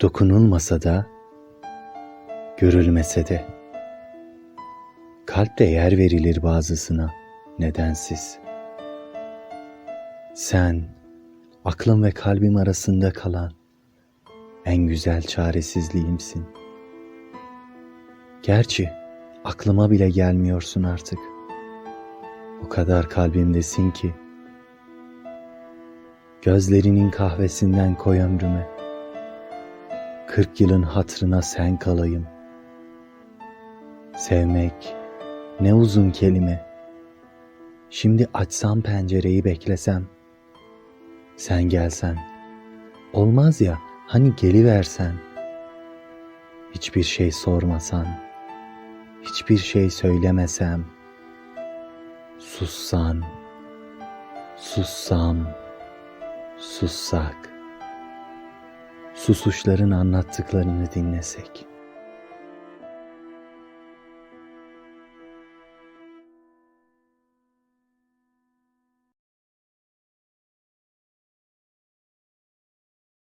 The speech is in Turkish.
Dokunulmasa da, görülmese de. Kalpte yer verilir bazısına, nedensiz. Sen, aklım ve kalbim arasında kalan en güzel çaresizliğimsin. Gerçi aklıma bile gelmiyorsun artık. O kadar kalbimdesin ki. Gözlerinin kahvesinden koy ömrüme. Kırk yılın hatrına sen kalayım. Sevmek ne uzun kelime. Şimdi açsam pencereyi beklesem. Sen gelsen. Olmaz ya hani geliversen. Hiçbir şey sormasan. Hiçbir şey söylemesem. Sussan. Sussam. Sussak susuşların anlattıklarını dinlesek.